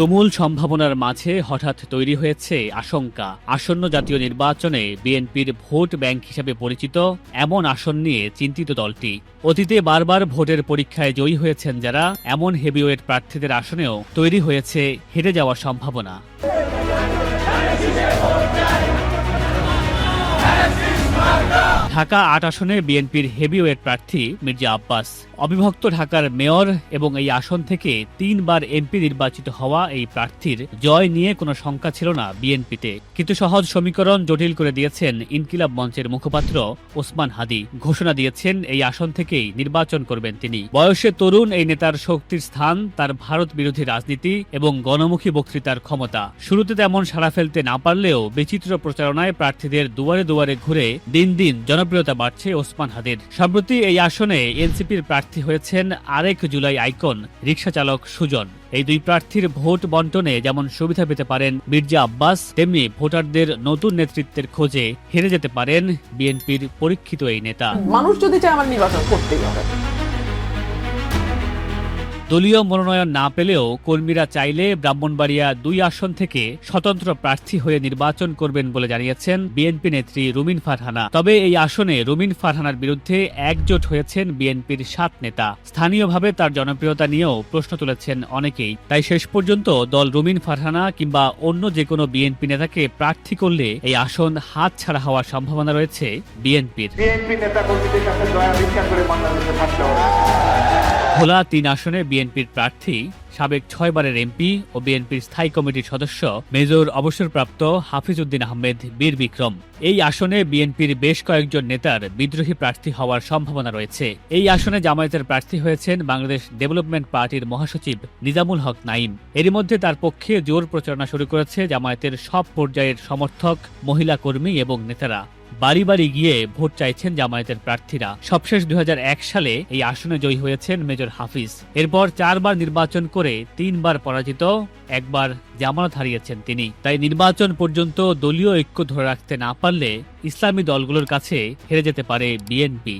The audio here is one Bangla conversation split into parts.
তুমুল সম্ভাবনার মাঝে হঠাৎ তৈরি হয়েছে আশঙ্কা। আসন্ন জাতীয় নির্বাচনে বিএনপির ভোট ব্যাংক হিসেবে পরিচিত এমন আসন নিয়ে চিন্তিত দলটি। অতীতে বারবার ভোটের পরীক্ষায় জয়ী হয়েছেন যারা, এমন হেভিওয়েট প্রার্থীদের আসনেও তৈরি হয়েছে হেরে যাওয়ার সম্ভাবনা। ঢাকা আট আসনে বিএনপির হেভিওয়েট প্রার্থী মির্জা আব্বাস। অবিভক্ত ঢাকার মেয়র এবং এই আসন থেকে তিনবার এমপি নির্বাচিত হওয়া এই প্রার্থীর জয় নিয়ে কোনো শঙ্কা ছিল না বিএনপিতে। কিন্তু সহজ সমীকরণ জটিল করে দিয়েছেন ইনকিলাব মঞ্চের মুখপাত্র ওসমান হাদি। ঘোষণা দিয়েছেন এই আসন থেকেই নির্বাচন করবেন তিনি। বয়সে তরুণ এই নেতার শক্তির স্থান, তার ভারত বিরোধী রাজনীতি এবং গণমুখী বক্তৃতার ক্ষমতা। শুরুতে তেমন সাড়া ফেলতে না পারলেও বিচিত্র প্রচারণায় প্রার্থীদের দুয়ারে দুয়ারে ঘুরে দিন দিন জনপ্রিয়তা বাড়ছে ওসমান হাদির। সম্প্রতি এই আসনে এনসিপির প্রার্থী হয়েছেন আরেক জুলাই আইকন, রিকশা চালক সুজন। এই দুই প্রার্থীর ভোট বন্টনে যেমন সুবিধা পেতে পারেন মির্জা আব্বাস, তেমনি ভোটারদের নতুন নেতৃত্বের খোঁজে হেরে যেতে পারেন বিএনপির পরীক্ষিত এই নেতা। মানুষ যদি চায় আমার নির্বাচন করতেই হবে। দলীয় মনোনয়ন না পেলেও কর্মীরা চাইলে ব্রাহ্মণবাড়িয়া দুই আসন থেকে স্বতন্ত্র প্রার্থী হয়ে নির্বাচন করবেন বলে জানিয়েছেন বিএনপি নেত্রী রুমিন ফারহানা। তবে এই আসনে রুমিন ফারহানার বিরুদ্ধে একজোট হয়েছেন বিএনপির সাত নেতা। স্থানীয়ভাবে তার জনপ্রিয়তা নিয়েও প্রশ্ন তুলেছেন অনেকেই। তাই শেষ পর্যন্ত দল রুমিন ফারহানা কিংবা অন্য যে কোনো বিএনপি নেতাকে প্রার্থী করলে এই আসন হাত ছাড়া হওয়ার সম্ভাবনা রয়েছে বিএনপির। বিএনপি নেতা করে ভোলা তিন আসনে বিএনপির প্রার্থী, সাবেক ছয়বারের এমপি ও বিএনপির স্থায়ী কমিটির সদস্য মেজর অবসরপ্রাপ্ত হাফিজ উদ্দিন আহমেদ বীর বিক্রম। এই আসনে বিএনপির বেশ কয়েকজন নেতার বিদ্রোহী প্রার্থী হওয়ার সম্ভাবনা রয়েছে। এই আসনে জামায়াতের প্রার্থী হয়েছেন বাংলাদেশ ডেভেলপমেন্ট পার্টির মহাসচিব নিজামুল হক নাইম এরই মধ্যে তার পক্ষে জোর প্রচারণা শুরু করেছে জামায়াতের সব পর্যায়ের সমর্থক, মহিলা কর্মী এবং নেতারা। বাড়ি বাড়ি গিয়ে ভোট চাইছেন জামায়াতের প্রার্থীরা। সবশেষ দু হাজার এক সালে এই আসনে জয়ী হয়েছেন মেজর হাফিজ। এরপর চারবার নির্বাচন করে তিনবার পরাজিত, একবার জামানত হারিয়েছেন তিনি। তাই নির্বাচন পর্যন্ত দলীয় ঐক্য ধরে রাখতে না পারলে ইসলামী দলগুলোর কাছে হেরে যেতে পারে বিএনপি।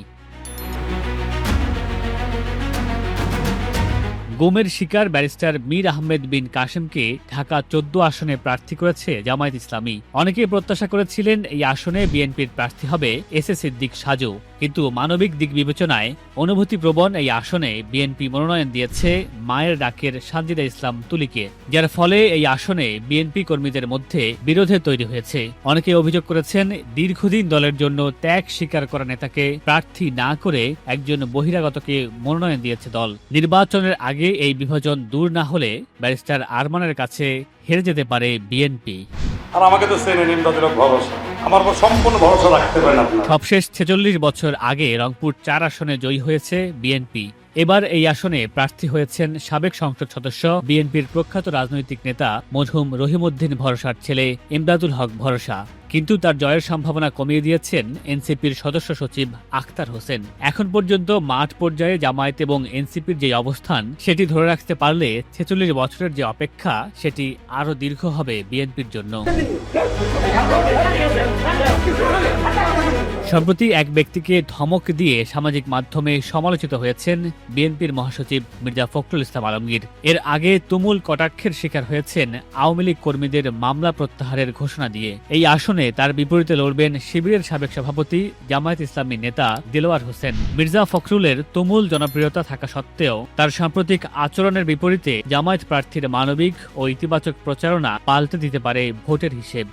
গুমের শিকার ব্যারিস্টার মীর আহমেদ বিন কাশেমকে ঢাকা চোদ্দ আসনে প্রার্থী করেছে জামায়াত ইসলামী। অনেকেই প্রত্যাশা করেছিলেন এই আসনে বিএনপির প্রার্থী হবে এস এ সিদ্দিক সাজু। কিন্তু মানবিক দিক বিবেচনায় অনুভূতিপ্রবণ এই আসনে বিএনপি মনোনয়ন দিয়েছে মায়ের ডাকের সানজিদা ইসলাম তুলিকে। যার ফলে এই আসনে বিএনপি কর্মীদের মধ্যে বিরোধে তৈরি হয়েছে। অনেকে অভিযোগ করেছেন দীর্ঘদিন দলের জন্য ত্যাগ স্বীকার করা নেতাকে প্রার্থী না করে একজন বহিরাগতকে মনোনয়ন দিয়েছে দল। নির্বাচনের আগে এই বিভাজন দূর না হলে ব্যারিস্টার আরমানের কাছে হেরে যেতে পারে বিএনপি। আর আমাকে তো চেনে নিন ভরসা। আমার উপর সম্পূর্ণ ভরসা রাখতে পারেন আপনারা। সবশেষ ছেচল্লিশ বছর আগে রংপুর চার আসনে জয়ী হয়েছে বিএনপি। এবার এই আসনে প্রার্থী হয়েছেন সাবেক সংসদ সদস্য বিএনপির প্রখ্যাত রাজনৈতিক নেতা মধুম রহিমউদ্দিন ভরসার ছেলে ইমদাদুল হক ভরসা। কিন্তু তার জয়ের সম্ভাবনা কমিয়ে দিয়েছেন এনসিপির সদস্য সচিব আখতার হোসেন। এখন পর্যন্ত মাঠ পর্যায়ে জামায়াত এবং এনসিপির যে অবস্থান, সেটি ধরে রাখতে পারলে ছেচল্লিশ বছরের যে অপেক্ষা, সেটি আরও দীর্ঘ হবে বিএনপির জন্য। সম্প্রতি এক ব্যক্তিকে ধমক দিয়ে সামাজিক মাধ্যমে সমালোচিত হয়েছেন বিএনপির মহাসচিব মির্জা ফখরুল ইসলাম আলমগীর। এর আগে তুমুল কটাক্ষের শিকার হয়েছেন আওয়ামী লীগ কর্মীদের মামলা প্রত্যাহারের ঘোষণা দিয়ে। এই আসনে তার বিপরীতে লড়বেন শিবিরের সাবেক সভাপতি, জামায়াত ইসলামী নেতা দিলওয়ার হোসেন। মির্জা ফখরুলের তুমুল জনপ্রিয়তা থাকা সত্ত্বেও তার সাম্প্রতিক আচরণের বিপরীতে জামায়াত প্রার্থীর মানবিক ও ইতিবাচক প্রচারণা পাল্টে দিতে পারে ভোটের হিসেব।